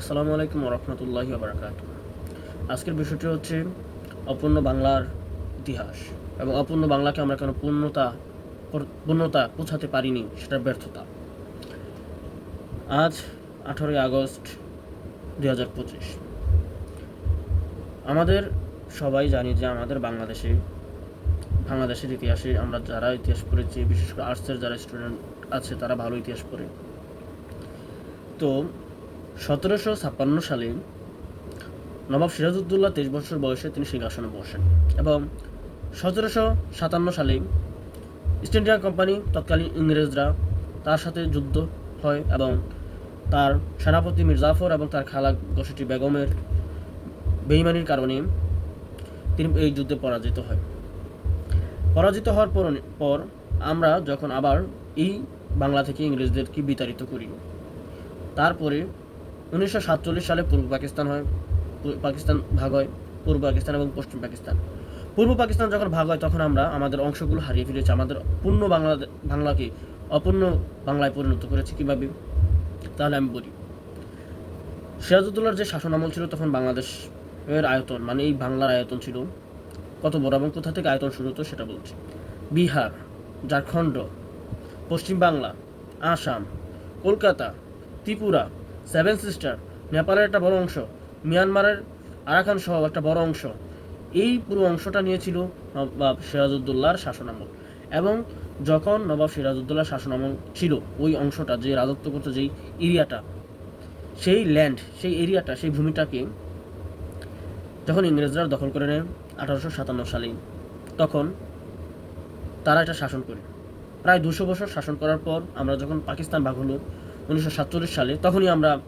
আসসালামু আলাইকুম রহমতুল্লাহি বারাকাত আজকের বিষয়টি হচ্ছে অপূর্ণ বাংলার ইতিহাস এবং অপূর্ণ বাংলাকে আমরা কেন পূর্ণতা পূর্ণতা পৌঁছাতে পারিনি সেটার ব্যর্থতা। আজ আঠারোই আগস্ট দুই হাজার পঁচিশ। আমাদের সবাই জানি যে আমাদের বাংলাদেশে, বাংলাদেশের ইতিহাসে আমরা যারা ইতিহাস পড়েছি, বিশেষ করে আর্টসের যারা স্টুডেন্ট আছে, তারা ভালো ইতিহাস পড়ে। তো সতেরোশো ছাপ্পান্ন সালে নবাব সিরাজউদ্দৌলা তেইশ বছর বয়সে তিনি সিংহাসনে বসেন এবং সতেরোশো সাতান্ন সালে ইস্ট ইন্ডিয়া কোম্পানি তৎকালীন ইংরেজরা তার সাথে যুদ্ধ হয় এবং তার সেনাপতি মীর জাফর এবং তার খালা গসটি বেগমের বেইমানির কারণে তিনি এই যুদ্ধে পরাজিত হয়। পরাজিত হওয়ার পর পর আমরা যখন আবার এই বাংলা থেকে ইংরেজদেরকে বিতাড়িত করি। তারপরে উনিশশো সাতচল্লিশ সালে পূর্ব পাকিস্তান হয় পাকিস্তান ভাগ হয়, পূর্ব পাকিস্তান এবং পশ্চিম পাকিস্তান। পূর্ব পাকিস্তান যখন ভাগ হয়, তখন আমরা আমাদের অংশগুলো হারিয়ে ফেলেছি। আমাদের পূর্ণ বাংলা বাংলাকে অপূর্ণ বাংলায় পরিণত করেছি। কীভাবে তাহলে আমি বলি। সিরাজউদ্দৌলার যে শাসন আমল ছিল, তখন বাংলাদেশ এর আয়তন মানে এই বাংলার আয়তন ছিল কত বড় এবং কোথা থেকে আয়তন শুরু হতো সেটা বলছি। বিহার, ঝাড়খণ্ড, পশ্চিম বাংলা, আসাম, কলকাতা, ত্রিপুরা সেভেন সিস্টার, নেপালের একটা বড় অংশ, মিয়ানমারের আরাকান সহ একটা বড় অংশ। এই পুরো অংশটা নিয়েছিল নবাব সিরাজউদ্দৌলার শাসনামল এবং যখন নবাব সিরাজউদ্দৌলার শাসনামল ছিল, ওই অংশটা যে রাজত্ব করতো, যেই এরিয়াটা, সেই ল্যান্ড সেই এরিয়াটা, সেই ভূমিটাকে যখন ইংরেজরা দখল করে নেয় আঠারোশো সাতান্ন সালে, তখন তারা এটা শাসন করে। প্রায় দুশো বছর শাসন করার পর আমরা যখন পাকিস্তান ভাগ হলো উনিশশো সাতচল্লিশ সালে তখনই আমরা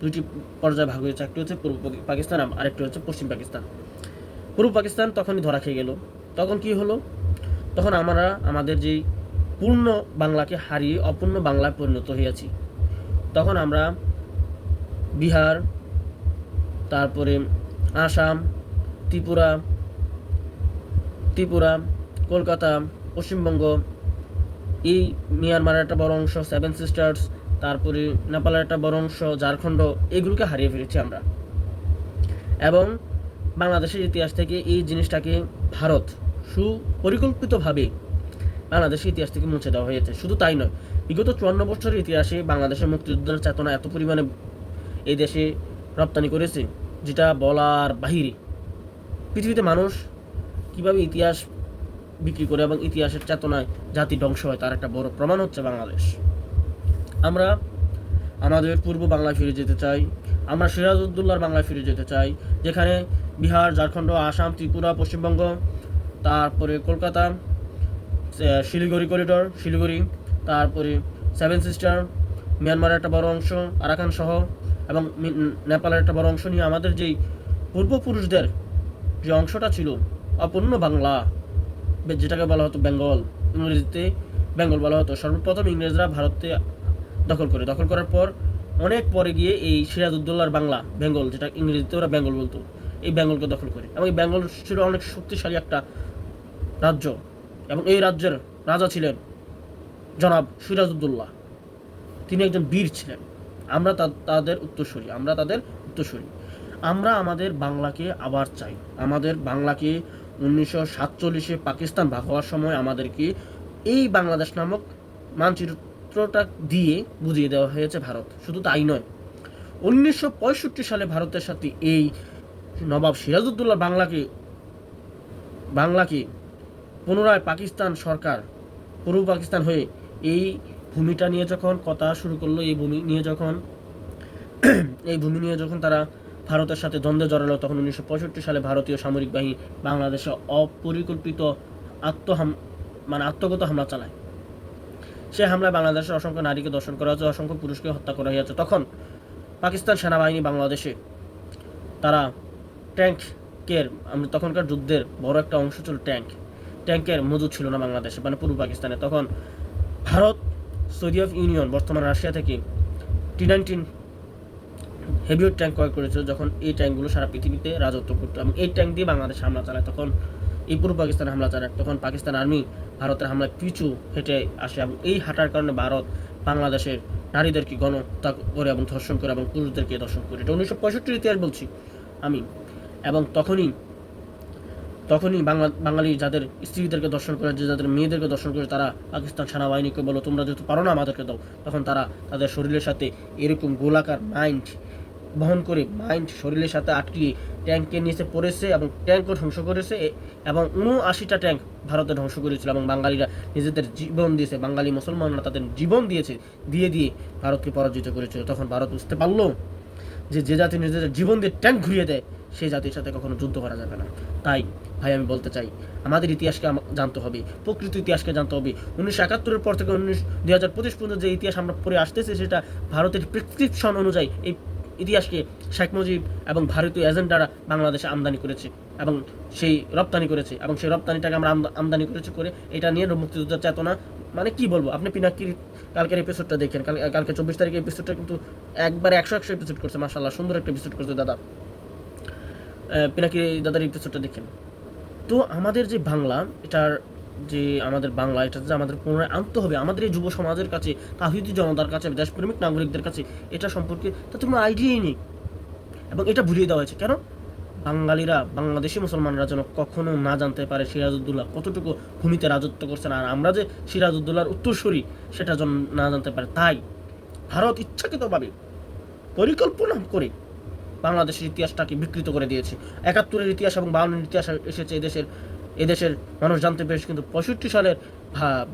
দুইটি পর্যায়ে ভাগ হয়েছে একটি হচ্ছে পূর্ব পাকি- পাকিস্তান আরেকটি হচ্ছে পশ্চিম পাকিস্তান। পূর্ব পাকিস্তান তখনই ধরা খেয়ে গেল। তখন কি হলো? তখন আমরা, আমাদের যেই পূর্ণ বাংলাকে হারিয়ে অপূর্ণ বাংলায় পরিণত হইয়াছি। তখন আমরা বিহার, তারপরে আসাম, ত্রিপুরা ত্রিপুরা, কলকাতা, পশ্চিমবঙ্গ, এই মিয়ানমারের একটা বড় অংশ, সেভেন সিস্টার্স তারপরে নেপালের একটা বড় অংশ, ঝাড়খণ্ড, এগুলোকে হারিয়ে ফেলেছি আমরা। এবং বাংলাদেশের ইতিহাস থেকে এই জিনিসটাকে ভারত সুপরিকল্পিতভাবে বাংলাদেশের ইতিহাস থেকে মুছে দেওয়া হয়েছে। শুধু তাই নয়, বিগত চুয়ান্ন বছরের ইতিহাসে বাংলাদেশের মুক্তিযুদ্ধের চেতনা এত পরিমাণে এই দেশে রপ্তানি করেছে, যেটা বলার বাহিরে। পৃথিবীতে মানুষ কীভাবে ইতিহাস বিক্রি করে এবং ইতিহাসের চেতনায় জাতি ধ্বংস হয়, তার একটা বড় প্রমাণ হচ্ছে বাংলাদেশ। আমরা আমাদের পূর্ব বাংলায় ফিরে যেতে চাই। আমরা সিরাজউদ্দৌলার বাংলায় ফিরে যেতে চাই, যেখানে বিহার, ঝাড়খণ্ড, আসাম, ত্রিপুরা, পশ্চিমবঙ্গ, তারপরে কলকাতা শিলিগুড়ি করিডোর শিলিগুড়ি, তারপরে সেভেন সিস্টার মিয়ানমারের একটা বড় অংশ আরাকান সহ, এবং নেপালের একটা বড় অংশ নিয়ে আমাদের যেই পূর্বপুরুষদের যে অংশটা ছিল, অপূর্ণ বাংলা যেটাকে বলা হতো বেঙ্গল, ইংরেজিতে বেঙ্গল বলা হতো। সর্বপ্রথম ইংরেজরা ভারতে দখল করে। দখল করার পর অনেক পরে গিয়ে এই সিরাজউদ্দৌলার বাংলা, বেঙ্গল, যেটা ইংরেজিতে ওরা বেঙ্গল বলতো, এই বেঙ্গলকে দখল করে। এবং এই বেঙ্গল ছিল অনেক শক্তিশালী একটা রাজ্য। এবং এই রাজ্যের রাজা ছিলেন জনাব সিরাজউদ্দৌলা। তিনি একজন বীর ছিলেন। আমরা তাদের উত্তরসূরি, আমরা তাদের উত্তরসূরি। আমরা আমাদের বাংলাকে আবার চাই। আমাদের বাংলাকে উনিশশো সাতচল্লিশে পাকিস্তান ভাগ হওয়ার সময় আমাদেরকে এই বাংলাদেশ নামক মানচিত্রটা দিয়ে বুঝিয়ে দেওয়া হয়েছে ভারত। শুধু তাই নয়, উনিশশো সালে ভারতের সাথে এই নবাব সিরাজউদ্দৌলা বাংলাকে বাংলাকে পুনরায় পাকিস্তান সরকার, পূর্ব পাকিস্তান হয়ে এই ভূমিটা নিয়ে যখন কথা শুরু করল, এই ভূমি নিয়ে যখন, এই ভূমি নিয়ে যখন তারা ভারতের সাথে দ্বন্দ্বে জড়ালো, তখন উনিশশো পঁয়ষট্টি সালে ভারতীয় সামরিক বাহিনী বাংলাদেশে অপরিকল্পিত আত্মহাম মানে আত্মগত হামলা চালায়। সে হামলায় বাংলাদেশের অসংখ্য নারীকে দর্শন করা হয়েছে, অসংখ্য পুরুষকে হত্যা করা হয়েছে। তখন পাকিস্তান সেনাবাহিনী বাংলাদেশে, তারা ট্যাঙ্কের তখনকার যুদ্ধের বড় একটা অংশ ছিল ট্যাঙ্ক ট্যাঙ্কের মজুদ ছিল না বাংলাদেশে মানে পূর্ব পাকিস্তানে। তখন ভারত আরব ইউনিয়ন, বর্তমান রাশিয়া থেকে টি নাইনটিন হেভিওয়েট ট্যাঙ্ক ক্রয় করেছিল যখন এই ট্যাঙ্কগুলো সারা পৃথিবীতে রাজত্ব করতো। এবং এই ট্যাঙ্ক দিয়ে বাংলাদেশ হামলা চালায়। তখন এই পূর্ব পাকিস্তান হামলা চালায়। তখন পাকিস্তান আর্মি ভারতের হামলায় পিছু হেঁটে আসে এবং এই হাঁটার কারণে ভারত বাংলাদেশের নারীদেরকে গণহত্যা করে এবং ধর্ষণ করে এবং পুরুষদেরকে ধর্ষণ করে। এটা উনিশশো পঁয়ষট্টির ইতিহাস বলছি আমি। এবং তখনই তখনই বাংলা, বাঙালি যাদের স্ত্রীদেরকে দর্শন করে, যে যাদের মেয়েদেরকে দর্শন করে, তারা পাকিস্তান সেনাবাহিনীকে বলো, তোমরা যেহেতু পারো না আমাদেরকে দাও, তখন তারা তাদের শরীরের সাথে এরকম গোলাকার মাইন্ড বহন করে মাইন্ড শরীরের সাথে আটকিয়ে ট্যাঙ্কের নিচে পড়েছে এবং ট্যাঙ্কও ধ্বংস করেছে এবং উনআশিটা ট্যাঙ্ক ভারতে ধ্বংস করেছিল এবং বাঙালিরা নিজেদের জীবন দিয়েছে। বাঙালি মুসলমানরা তাদের জীবন দিয়েছে, দিয়ে দিয়ে ভারতকে পরাজিত করেছিল। তখন ভারত বুঝতে পারল যে যে জাতি নিজেদের জীবন দিয়ে ট্যাঙ্ক ঘুরিয়ে দেয়, সেই জাতির সাথে কখনো যুদ্ধ করা যাবে না। তাই ভাই, আমি বলতে চাই, আমাদের ইতিহাসকে জানতে হবে, প্রকৃত ইতিহাসকে জানতে হবে। উনিশশো একাত্তরের পর থেকে উনিশ দুই হাজার পঁচিশ পর্যন্ত যে ইতিহাস আমরা পড়ে আসতেছি, সেটা ভারতের প্রেসক্রিপশন অনুযায়ী এই ইতিহাসকে শেখ মুজিব এবং ভারতীয় এজেন্ডারা বাংলাদেশে আমদানি করেছে এবং সেই রপ্তানি করেছে এবং সেই রপ্তানিটাকে আমরা আমদানি করেছি করে এটা নিয়ে মুক্তিযুদ্ধের চেতনা। মানে কি বলব? আপনি পিনাকির কালকের এপিসোডটা দেখেন। কালকে চব্বিশ তারিখের এপিসোডটা কিন্তু একবারে একশো একশো এপিসোড করছে মাসাল্লাহ সুন্দর একটা এপিসোড করছে দাদা। আহ, পিনাকি দাদার এপিসোডটা দেখেন। তো আমাদের যে বাংলা এটার যে আমাদের বাংলা, এটা যে আমাদের পুনরায় আনতে হবে, আমাদের এই যুব সমাজের কাছে, তাহিদি জনতার কাছে দেশপ্রেমিক নাগরিকদের কাছে, এটা সম্পর্কে তাদের কোনো আইডিয়াই নেই। এবং এটা ভুলিয়ে দেওয়া হয়েছে। কেন? বাঙালিরা, বাংলাদেশি মুসলমানরা যেন কখনো না জানতে পারে সিরাজউদ্দৌলা কতটুকু ভূমিতে রাজত্ব করছেন। আর আমরা যে সিরাজউদ্দৌলার উত্তরসূরি, সেটা যেন না জানতে পারে। তাই ভারত ইচ্ছাকৃতভাবে পরিকল্পনা করে বাংলাদেশের ইতিহাসটাকে বিকৃত করে দিয়েছে। একাত্তরের ইতিহাস এবং বাউন্নের ইতিহাস এসেছে এদেশের এদেশের মানুষ জানতে পেরেছে কিন্তু পঁয়ষট্টি সালের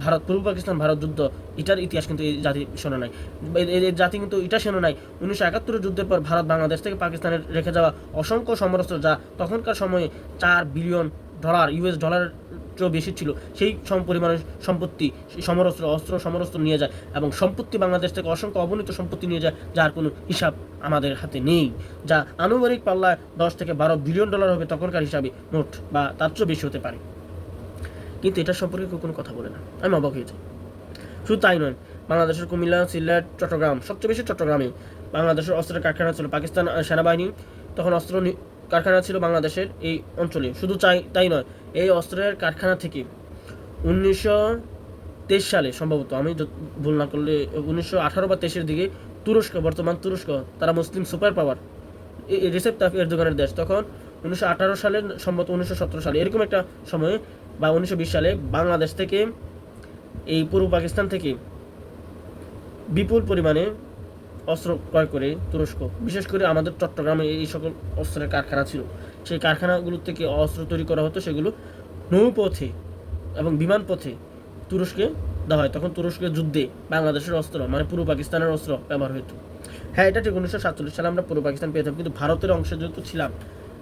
ভারত, পূর্ব পাকিস্তান ভারত যুদ্ধ এটার ইতিহাস কিন্তু এই জাতি শোনে নাই। এই জাতি কিন্তু এটা শোনে নাই। উনিশশো একাত্তর যুদ্ধের পর ভারত বাংলাদেশ থেকে পাকিস্তানের রেখে যাওয়া অসংখ্য সমরস্ত্র যা তখনকার সময়ে চার বিলিয়ন ডলার ইউএস ডলার চেয়েও বেশি ছিল, সেই সম পরিমাণের সম্পত্তি সমরস্ত্র, অস্ত্র, সমরস্ত্র নিয়ে যায় এবং সম্পত্তি বাংলাদেশ থেকে অসংখ্য অবনীত সম্পত্তি নিয়ে যায়, যার কোনো হিসাব আমাদের হাতে নেই, যা আনুমানিক পাল্লায় দশ থেকে বারো বিলিয়ন ডলার হবে তখনকার হিসাবে মোট, বা তার চেয়েও বেশি হতে পারে। কিন্তু এটা সম্পর্কে কেউ কোনো কথা বলে না। আমি অবাক হয়ে যাই। শুধু তাই নয়, বাংলাদেশের কুমিল্লা, সিলেট, চট্টগ্রাম, সবচেয়ে বেশি চট্টগ্রামে বাংলাদেশের অস্ত্রের কারখানা ছিল পাকিস্তান সেনাবাহিনী, তখন অস্ত্র কারখানা ছিল বাংলাদেশের এই অঞ্চলে। শুধু চাই, তাই নয়, এই অস্ত্রের কারখানা থেকে উনিশশো তেইশ সালে সম্ভবত, আমি ভুল না করলে, উনিশশো আঠারো বা তেইশের দিকে তুরস্ক, বর্তমান তুরস্ক, তারা মুসলিম সুপার পাওয়ার রিসেপ তাফ এরদোগানের দেশ, তখন উনিশশো আঠারো সালে, সম্ভবত উনিশশো সতেরো সালে, এরকম একটা সময়ে বা উনিশশো বিশ সালে বাংলাদেশ থেকে, এই পূর্ব পাকিস্তান থেকে বিপুল পরিমাণে অস্ত্র ক্রয় করে তুরস্ক। বিশেষ করে আমাদের চট্টগ্রামে এই সকল অস্ত্রের কারখানা ছিল। সেই কারখানাগুলো থেকে অস্ত্র তৈরি করা হতো, সেগুলো নৌপথে এবং বিমান পথে তুরস্কে দেওয়া হয়। তখন তুরস্কের যুদ্ধে বাংলাদেশের অস্ত্র মানে পূর্ব পাকিস্তানের অস্ত্র ব্যবহার হতো। হ্যাঁ এটা ঠিক উনিশশো সাতচল্লিশ সালে আমরা পূর্ব পাকিস্তান পেয়েছিলাম কিন্তু ভারতের অংশে যেহেতু ছিলাম,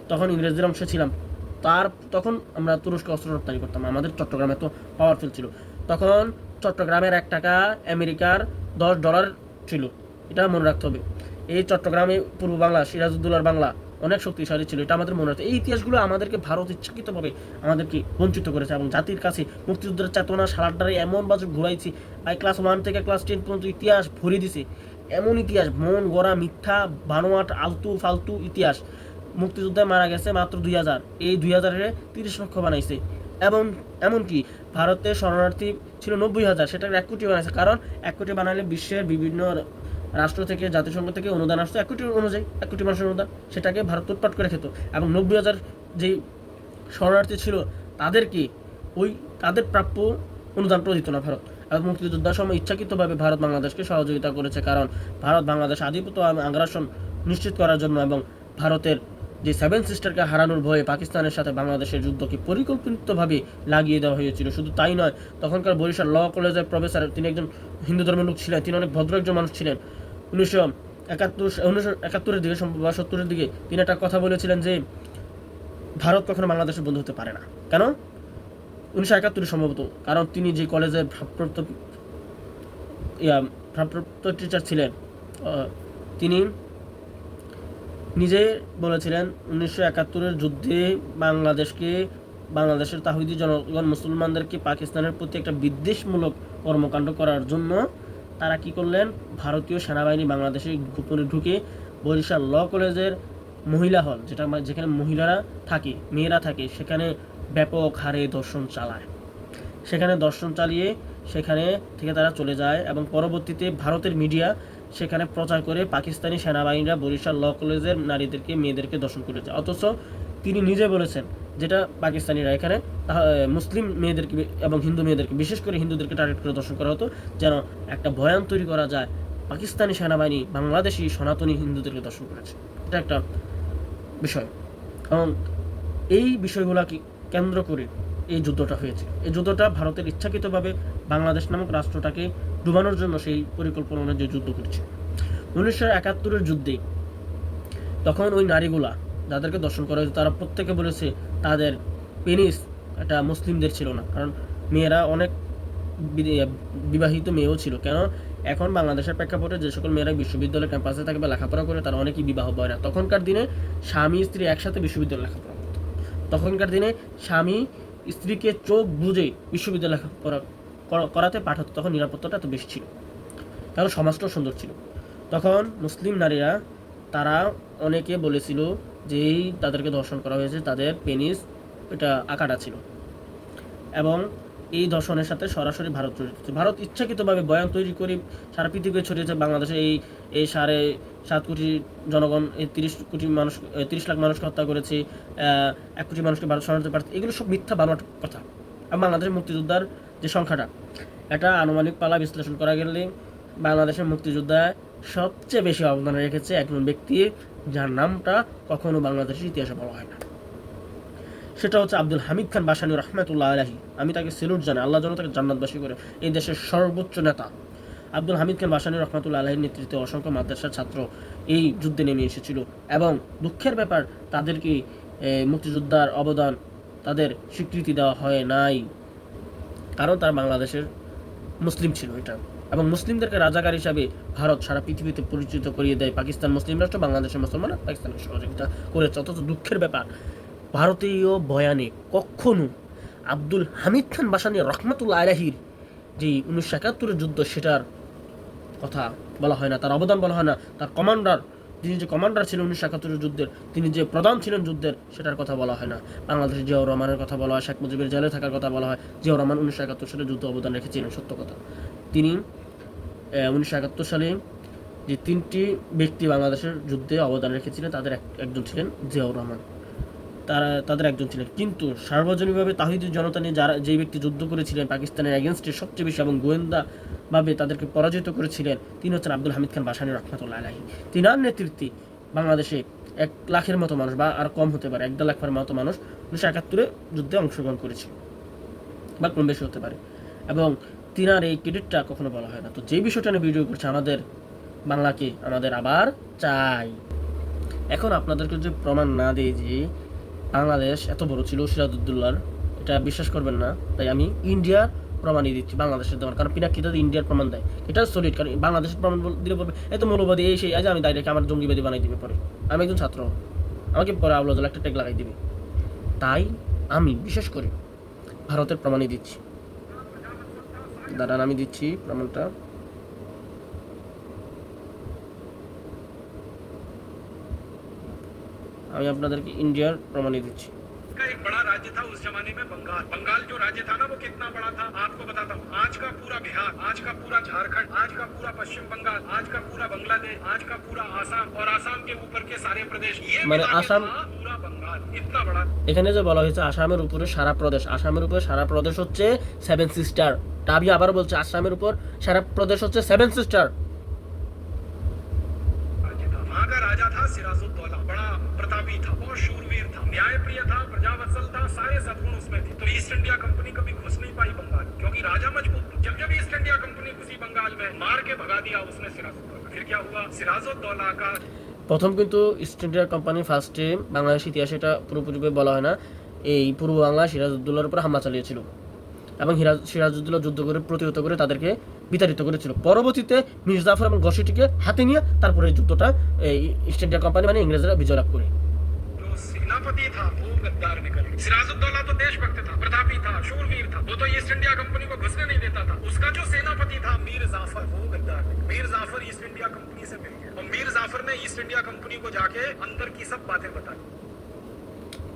তখন ইংরেজদের অংশে ছিলাম, তার তখন আমরা তুরস্ক অস্ত্র রপ্তানি করতাম। আমাদের চট্টগ্রামে তো পাওয়ারফুল ছিল। তখন চট্টগ্রামের এক টাকা আমেরিকার দশ ডলার ছিল। এটা মনে রাখতে হবে। এই চট্টগ্রামে পূর্ব বাংলা, সিরাজউদ্দৌলার বাংলা অনেক শক্তিশালী ছিল, এটা আমাদের মনে রাখতে এই ইতিহাসগুলো আমাদেরকে ভারত ইচ্ছাকৃতভাবে আমাদেরকে বঞ্চিত করেছে এবং জাতির কাছে মুক্তিযুদ্ধের চেতনা সালাডারে এমন বাজে ঘুরাইছি ভাই ক্লাস ওয়ান থেকে ক্লাস টেন পর্যন্ত ইতিহাস ভরে দিছে। এমন ইতিহাস, মন, গড়া, মিথ্যা, বানোয়াট, আলতু ফালতু ইতিহাস। মুক্তিযুদ্ধে মারা গেছে মাত্র দুই হাজার। এই দুই হাজারে তিরিশ লক্ষ বানাইছে। এবং এমনকি ভারতের শরণার্থী ছিল নব্বই হাজার সেটাকে এক কোটি বানাইছে। কারণ এক কোটি বানালে বিশ্বের বিভিন্ন রাষ্ট্র থেকে, জাতিসংঘ থেকে অনুদান আসতো এক কোটি অনুযায়ী, এক কোটি মানুষের অনুদান। সেটাকে ভারত উৎপাট করে খেত। এবং নব্বই হাজার যেই শরণার্থী ছিল তাদেরকে ওই তাদের প্রাপ্য অনুদানটাও দিত না ভারত। এবং মুক্তিযোদ্ধার সময় ইচ্ছাকৃতভাবে ভারত বাংলাদেশকে সহযোগিতা করেছে। কারণ ভারত বাংলাদেশ আধিপত্য আগ্রাসন নিশ্চিত করার জন্য এবং ভারতের যে সেভেন সিস্টারকে হারানোর ভয়ে পাকিস্তানের সাথে বাংলাদেশের যুদ্ধকে পরিকল্পিতভাবে লাগিয়ে দেওয়া হয়েছিল। শুধু তাই নয়, তখনকার বরিশাল ল কলেজের প্রফেসর, তিনি একজন হিন্দু ধর্মের লোক ছিলেন, তিনি অনেক ভদ্র একজন মানুষ ছিলেন। উনিশশো একাত্তর, উনিশশো একাত্তরের দিকে বা সত্তরের দিকে তিনি একটা কথা বলেছিলেন যে, ভারত কখনো বাংলাদেশের বন্ধু হতে পারে না। কেন? উনিশশো একাত্তরে সম্ভবত, কারণ তিনি যে কলেজে ভাবপ্রাপ্ত ইয়া, ভারপ্রাপ্ত টিচার ছিলেন তিনি নিজে বলেছিলেন, উনিশশো একাত্তরের যুদ্ধে বাংলাদেশকে, বাংলাদেশের তাহিদি জনগণ মুসলমানদেরকে পাকিস্তানের প্রতি একটা বিদ্বেষমূলক কর্মকাণ্ড করার জন্য তারা কি করলেন? ভারতীয় সেনাবাহিনী বাংলাদেশে গোপনে ঢুকে বরিশাল ল কলেজের মহিলা হল, যেটা যেখানে মহিলারা থাকে, মেয়েরা থাকে, সেখানে ব্যাপক হারে দর্শন চালায়। সেখানে দর্শন চালিয়ে সেখানে থেকে তারা চলে যায় এবং পরবর্তীতে ভারতের মিডিয়া সেখানে প্রচার করে পাকিস্তানি সেনাবাহিনীরা বরিশাল ল কলেজের নারীদেরকে, মেয়েদেরকে দর্শন করেছে। অথচ তিনি নিজে বলেছেন যেটা পাকিস্তানিরা এখানে মুসলিম মেয়েদেরকে এবং হিন্দু মেয়েদেরকে, বিশেষ করে হিন্দুদেরকে টার্গেট করে দর্শন করা হতো, যেন একটা বয়ান তৈরি করা যায়। পাকিস্তানি সেনাবাহিনী বাংলাদেশি সনাতনী হিন্দুদেরকে দর্শন করেছে। এটা একটা বিষয়। এবং এই বিষয়গুলোকে কেন্দ্র করে এই যুদ্ধটা হয়েছে? এই যুদ্ধটা ভারতের ইচ্ছাকৃতভাবে বাংলাদেশ নামক রাষ্ট্রটাকে ডুবানোর জন্য সেই পরিকল্পনা অনুযায়ী যুদ্ধ করছে। উনিশশো একাত্তরের যুদ্ধে তখন ওই নারীগুলা যাদেরকে দর্শন করা হয়েছে। তারা প্রত্যেকে বলেছে, তাদের পেনিস এটা মুসলিমদের ছিল না। কারণ মেয়েরা অনেক বিবাহিত মেয়েও ছিল। কেন? এখন বাংলাদেশের প্রেক্ষাপটে যে সকল মেয়েরা বিশ্ববিদ্যালয় ক্যাম্পাসে থাকে বা লেখাপড়া করে, তারা অনেকেই বিবাহ হয় না। তখনকার দিনে স্বামী, স্ত্রী একসাথে বিশ্ববিদ্যালয় লেখাপড়া করতো। তখনকার দিনে স্বামী, স্ত্রীকে চোখ বুঝে বিশ্ববিদ্যালয় লেখাপড়া করাতে পাঠাতো, তখন নিরাপত্তাটা এত বেশি ছিল। কারণ সমাজটাও সুন্দর ছিল। তখন মুসলিম নারীরা, তারা অনেকে বলেছিল যে এই তাদেরকে ধর্ষণ করা হয়েছে, তাদের পেনিস, এটা আকাটা ছিল। এবং এই দর্শনের সাথে সরাসরি ভারত জড়িত। ভারত ইচ্ছাকৃতভাবে বয়ান তৈরি করে সারা পৃথিবীতে ছড়িয়েছে বাংলাদেশে এই এই সাড়ে সাত কোটি জনগণ এই তিরিশ কোটি মানুষ তিরিশ লাখ মানুষকে হত্যা করেছে এক কোটি মানুষকে ভারত সরাতে পারছে। এগুলো সব মিথ্যা বানোয়াট কথা। আর বাংলাদেশের মুক্তিযোদ্ধার যে সংখ্যাটা এটা আনুমানিক পালা বিশ্লেষণ করা গেলে বাংলাদেশের মুক্তিযোদ্ধায় সবচেয়ে বেশি অবদান রেখেছে একজন ব্যক্তি যার নামটা কখনো বাংলাদেশের ইতিহাসে বলা হয় না। সেটা হচ্ছে আব্দুল হামিদ খান বাসানি রহমাতুল্লাহ আলাহি আমি তাকে সেলুট জানাই। আল্লাহ যেন তাকে জান্নাতবাসী করে এই দেশের সর্বোচ্চ নেতা। আব্দুল হামিদ খান বাসানি রহমাতুল্লাহ আলাহির নেতৃত্বে অসংখ্য মাদ্রাসার ছাত্র এই যুদ্ধে নেমে এসেছিল এবং দুঃখের ব্যাপার, তাদেরকে মুক্তিযোদ্ধার অবদান তাদের স্বীকৃতি দেওয়া হয় নাই। কারণ তারা বাংলাদেশের মুসলিম ছিল এটা। এবং মুসলিমদেরকে রাজাকার হিসাবে ভারত সারা পৃথিবীতে পরিচিত করিয়ে দেয় পাকিস্তান মুসলিম রাষ্ট্র, বাংলাদেশের মুসলমান পাকিস্তানের সহযোগিতা করেছে অথচ দুঃখের ব্যাপার, ভারতীয় বয়ানে কখনো আব্দুল হামিদ খান বাসানি রহমাতুল্লাহ আলাহির যে উনিশশো একাত্তরের যুদ্ধ, সেটার কথা বলা হয় না, তার অবদান বলা হয় না, তার কমান্ডার তিনি যে কমান্ডার ছিলেন উনিশশো একাত্তর যুদ্ধের, তিনি যে প্রধান ছিলেন যুদ্ধের, সেটার কথা বলা হয় না। বাংলাদেশে জিয়াউর রহমানের কথা বলা হয়, শেখ মুজিবের জেলে থাকার কথা বলা হয়। জিয়াউর রহমান উনিশশো একাত্তর সালে যুদ্ধ অবদান রেখেছিলেন, সত্য কথা। তিনি উনিশশো একাত্তর সালে যে তিনটি ব্যক্তি বাংলাদেশের যুদ্ধে অবদান রেখেছিলেন, তাদের এক- একজন ছিলেন জিয়াউর রহমান। তারা, তাদের একজন ছিলেন। কিন্তু সার্বজনীনভাবে তাহিদি জনতা নিয়ে যারা, যেই ব্যক্তি যুদ্ধ করেছিলেন পাকিস্তানের এগেনস্টে সবচেয়ে বেশি এবং গোয়েন্দাভাবে তাদেরকে পরাজিত করেছিলেন, তিনি হচ্ছেন আব্দুল হামিদ খান বাসানি রহমতুল্লাহ আলাহি তিনার নেতৃত্বে বাংলাদেশে এক লাখের মতো মানুষ বা আর কম হতে পারে, এক দেড় লাখের মতো মানুষ উনিশশো একাত্তরে যুদ্ধে অংশগ্রহণ করেছিল, বা কম বেশি হতে পারে। এবং তিনার এই ক্রেডিটটা কখনো বলা হয় না। তো যে বিষয়টা নিয়ে ভিডিও করছে, আমাদের বাংলাকে আমাদের আবার চাই। এখন আপনাদেরকে যে প্রমাণ না দিয়ে যে বাংলাদেশ এত বড় ছিল, সিরাজউদ্দৌলার, এটা বিশ্বাস করবেন না। তাই আমি ইন্ডিয়ার প্রমাণই দিচ্ছি, বাংলাদেশের দেওয়ার। কারণ পিনাকিটা ইন্ডিয়ার প্রমাণ দেয়। এটা সলিড কারণ বাংলাদেশের প্রমাণ দিলে বলবে এত মৌলবাদী, এই সেই আজ আমি ডাইরেক্ট আমার জঙ্গিবাদী বানাই দিবে পরে। আমি একজন ছাত্র। আমাকে পরে আবুল একটা টেক লাগাই দিবে। তাই আমি, বিশেষ করে, ভারতের প্রমাণই দিচ্ছি। দাঁড়ান, আমি দিচ্ছি প্রমাণটা। আমি আপনাদেরকে ইন্ডিয়ার প্রমাণই দিচ্ছি का एक बड़ा राज्य था उस जमाने में बंगाल बंगाल जो राज्य था ना वो कितना बड़ा था आपको बताता हूँ आज का पूरा बिहार आज का पूरा झारखंड आज का पूरा पश्चिम बंगाल आज का पूरा बांग्लादेश आज का पूरा आसाम और आसाम के ऊपर के सारे प्रदेश ये मैंने मिला के आसाम- था पूरा बंगाल इतना बड़ा এখানে যে বলা হয়েছে আসামের উপরে সারা প্রদেশ আসামের উপরে সারা প্রদেশ হচ্ছে সেভেন সিস্টার টাবি আবার বলছে আসামের উপর সারা প্রদেশ হচ্ছে সেভেন সিস্টার राज्य था वहाँ का राजा था सिराजुद्दौला बड़ा प्रतापी था बहुत शूरवीर था न्यायप्रिय था प्रजावत्सल था सारे सद्गुण उसमें थे तो ईस्ट इंडिया कंपनी कभी घुस नहीं पाई बंगाल क्योंकि राजा मजबूत था जब जब ईस्ट इंडिया कंपनी घुसी बंगाल में मार के भगा दिया उसने सिराजुद्दौला फिर क्या हुआ सिराजुद्दौला का প্রথম কিন্তু ইস্ট ইন্ডিয়া কোম্পানি ফার্স্টে বাংলাদেশ ইতিহাসে এটা পুরোপুরিভাবে বলা হয় না এই পূর্ব বাংলা সিরাজউদ্দৌলার উপর হামলা চালিয়েছিল এবং হিরাজ সিরাজউদ্দৌলা যুদ্ধ করে প্রতিহত করে তাদেরকে বিতাড়িত করেছিল পরবর্তীতে মির্জাফর এবং গসিটিকে হাতে নিয়ে তারপরে এই যুদ্ধটা এই ইস্ট ইন্ডিয়া কোম্পানি মানে ইংরেজরা বিজয় লাভ করে जो सेनापति था वो गद्दार निकल गया। सिराजुद्दौला तो देशभक्त था प्रतापी था शूरवीर था वो तो ईस्ट इंडिया कंपनी को घुसने नहीं देता था उसका जो सेनापति था मीर जाफर वो गद्दार निकला। Mir Jafar East India company से मिल गया और मीर जाफर ने ईस्ट इंडिया कंपनी को जाके अंदर की सब बातें बताई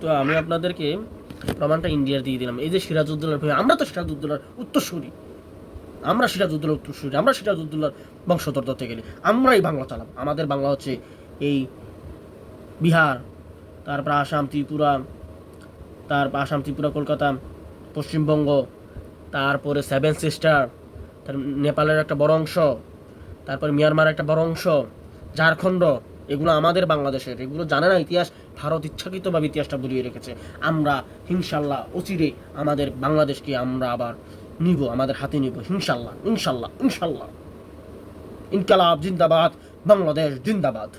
তো আমি আপনাদেরকে প্রমাণটা ইন্ডিয়ার দিয়ে দিলাম এই যে সিরাজউদ্দৌলার ভূমি আমরা তো সিরাজউদ্দৌলার উত্তরসূরি আমরা সিরাজউদ্দৌলার উত্তরসূরি আমরা সিরাজউদ্দৌলার বংশধর ধরতে গেলে আমরাই বাংলা চালাম আমাদের বাংলা হচ্ছে এই বিহার তারপর আসাম, ত্রিপুরা, তারপর আসাম, ত্রিপুরা, কলকাতা, পশ্চিমবঙ্গ, তারপরে সেভেন সিস্টার তার নেপালের একটা বড় অংশ, তারপরে মিয়ানমার একটা বড় অংশ, ঝাড়খণ্ড, এগুলো আমাদের বাংলাদেশের, এগুলো জানে না ইতিহাস, ভারত ইচ্ছাকৃতভাবে ইতিহাসটা বুলিয়ে রেখেছে। আমরা হিংসাল্লাহ অচিরে আমাদের বাংলাদেশকে আমরা আবার নিব, আমাদের হাতে নিব হিংসাল্লাহ ইনশাল্লাহ ইনশাল্লাহ। ইনকালাব জিন্দাবাদ, বাংলাদেশ জিন্দাবাদ।